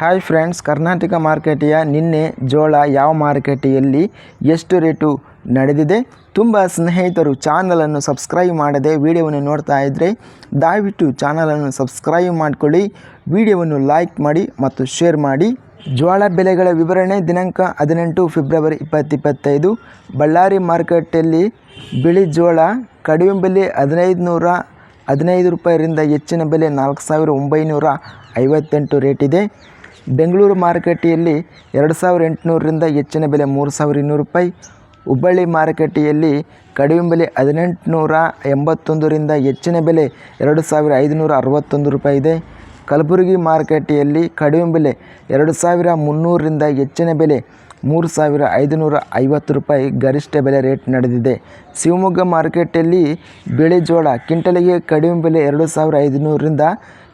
Hi friends Karnataka ಮಾರುಕಟ್ಟೆಯ ನಿನ್ನೆ ಜೋಳ ಯಾವ ಮಾರುಕಟ್ಟೆಯಲ್ಲಿ ಎಷ್ಟು ರೇಟು ನಡೆದಿದೆ? ತುಂಬ ಸ್ನೇಹಿತರು ಚಾನಲನ್ನು ಸಬ್ಸ್ಕ್ರೈಬ್ ಮಾಡದೆ ವಿಡಿಯೋವನ್ನು ನೋಡ್ತಾ ಇದ್ದರೆ ದಯವಿಟ್ಟು ಚಾನಲನ್ನು ಸಬ್ಸ್ಕ್ರೈಬ್ ಮಾಡಿಕೊಳ್ಳಿ ವಿಡಿಯೋವನ್ನು ಲೈಕ್ ಮಾಡಿ ಮತ್ತು ಶೇರ್ ಮಾಡಿ. ಜೋಳ ಬೆಲೆಗಳ ವಿವರಣೆ ದಿನಾಂಕ ಹದಿನೆಂಟು ಫೆಬ್ರವರಿ ಇಪ್ಪತ್ತಿಪ್ಪತ್ತೈದು. ಬಳ್ಳಾರಿ ಮಾರುಕಟ್ಟೆಯಲ್ಲಿ ಬಿಳಿ ಜೋಳ ಕಡಿಮೆ ಬೆಲೆ ಹದಿನೈದು ನೂರ ಹದಿನೈದು ರೂಪಾಯಿಯಿಂದ ಹೆಚ್ಚಿನ ಬೆಲೆ ನಾಲ್ಕು ಸಾವಿರ ಒಂಬೈನೂರ ಐವತ್ತೆಂಟು ರೇಟಿದೆ ಬೆಂಗಳೂರು ಮಾರುಕಟ್ಟೆಯಲ್ಲಿ ಎರಡು ಸಾವಿರ ಎಂಟುನೂರರಿಂದ ಹೆಚ್ಚಿನ ಬೆಲೆ ಮೂರು ಸಾವಿರ ಇನ್ನೂರು ರೂಪಾಯಿ. ಹುಬ್ಬಳ್ಳಿ ಮಾರುಕಟ್ಟೆಯಲ್ಲಿ ಕಡಿಮೆ ಬೆಲೆ ಹದಿನೆಂಟುನೂರ ಎಂಬತ್ತೊಂದರಿಂದ ಹೆಚ್ಚಿನ ಬೆಲೆ ಎರಡು ಸಾವಿರ ಐದುನೂರ ಅರವತ್ತೊಂದು ರೂಪಾಯಿ ಇದೆ. ಕಲಬುರಗಿ ಮಾರುಕಟ್ಟೆಯಲ್ಲಿ ಕಡಿಮೆ ಬೆಲೆ ಎರಡು ಸಾವಿರ ಮುನ್ನೂರರಿಂದ ಹೆಚ್ಚಿನ ಬೆಲೆ ಮೂರು ಸಾವಿರ ಐದುನೂರ ಐವತ್ತು ರೂಪಾಯಿ ಗರಿಷ್ಠ ಬೆಲೆ ರೇಟ್ ನಡೆದಿದೆ. ಶಿವಮೊಗ್ಗ ಮಾರುಕಟ್ಟೆಯಲ್ಲಿ ಬಿಳಿ ಜೋಳ ಕ್ವಿಂಟಲಿಗೆ ಕಡಿಮೆ ಬೆಲೆ ಎರಡು ಸಾವಿರ ಐದುನೂರರಿಂದ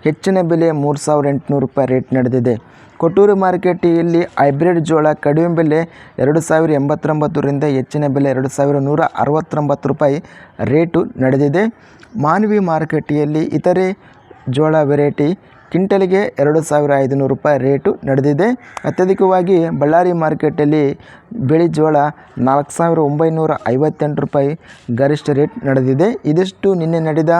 ಹೆಚ್ಚಿನ ಬೆಲೆ ಮೂರು ಸಾವಿರ ಎಂಟುನೂರು ರೂಪಾಯಿ ರೇಟ್ ನಡೆದಿದೆ. ಕೊಟ್ಟೂರು ಮಾರುಕಟ್ಟೆಯಲ್ಲಿ ಹೈಬ್ರಿಡ್ ಜೋಳ ಕಡಿಮೆ ಬೆಲೆ ಎರಡು ಸಾವಿರ ಎಂಬತ್ತೊಂಬತ್ತರಿಂದ ಹೆಚ್ಚಿನ ಬೆಲೆ ಎರಡು ಸಾವಿರ ನೂರ ಅರವತ್ತೊಂಬತ್ತು ರೂಪಾಯಿ ರೇಟು ನಡೆದಿದೆ. ಮಾನವಿ ಮಾರುಕಟ್ಟೆಯಲ್ಲಿ ಇತರೆ ಜೋಳ ವೆರೈಟಿ ಕ್ವಿಂಟಲ್ಗೆ ಎರಡು ಸಾವಿರ ಐದುನೂರು ರೂಪಾಯಿ ರೇಟು ನಡೆದಿದೆ. ಅತ್ಯಧಿಕವಾಗಿ ಬಳ್ಳಾರಿ ಮಾರ್ಕೆಟಲ್ಲಿ ಬಿಳಿ ಜೋಳ ನಾಲ್ಕು ಸಾವಿರ ಒಂಬೈನೂರ ಐವತ್ತೆಂಟು ರೂಪಾಯಿ ಗರಿಷ್ಠ ರೇಟ್ ನಡೆದಿದೆ. ಇದಿಷ್ಟು ನಿನ್ನೆ ನಡೆದ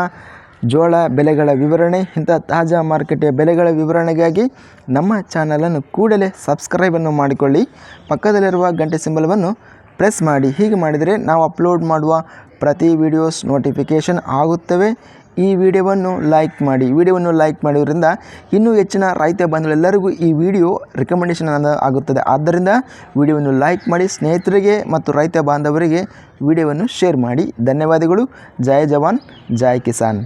ಜೋಳ ಬೆಲೆಗಳ ವಿವರಣೆ, ಇಂಥ ತಾಜಾ ಮಾರುಕಟ್ಟೆಯ ಬೆಲೆಗಳ ವಿವರಣೆಗಾಗಿ ನಮ್ಮ ಚಾನಲನ್ನು ಕೂಡಲೇ ಸಬ್ಸ್ಕ್ರೈಬನ್ನು ಮಾಡಿಕೊಳ್ಳಿ. ಪಕ್ಕದಲ್ಲಿರುವ ಗಂಟೆ ಸಿಂಬಲವನ್ನು ಪ್ರೆಸ್ ಮಾಡಿ. ಹೀಗೆ ಮಾಡಿದರೆ ನಾವು ಅಪ್ಲೋಡ್ ಮಾಡುವ ಪ್ರತಿ ವಿಡಿಯೋಸ್ ನೋಟಿಫಿಕೇಷನ್ ಆಗುತ್ತವೆ. ಈ ವಿಡಿಯೋವನ್ನು ಲೈಕ್ ಮಾಡಿ. ವಿಡಿಯೋವನ್ನು ಲೈಕ್ ಮಾಡೋದ್ರಿಂದ ಇನ್ನೂ ಹೆಚ್ಚಿನ ರೈತ ಬಂಧುಗಳೆಲ್ಲರಿಗೂ ಈ ವಿಡಿಯೋ ರೆಕಮೆಂಡೇಷನ್ ಆಗುತ್ತದೆ. ಆದ್ದರಿಂದ ವಿಡಿಯೋವನ್ನು ಲೈಕ್ ಮಾಡಿ, ಸ್ನೇಹಿತರಿಗೆ ಮತ್ತು ರೈತ ಬಾಂಧವರಿಗೆ ವಿಡಿಯೋವನ್ನು ಶೇರ್ ಮಾಡಿ. ಧನ್ಯವಾದಗಳು. ಜಯ ಜವಾನ್, ಜೈ ಕಿಸಾನ್.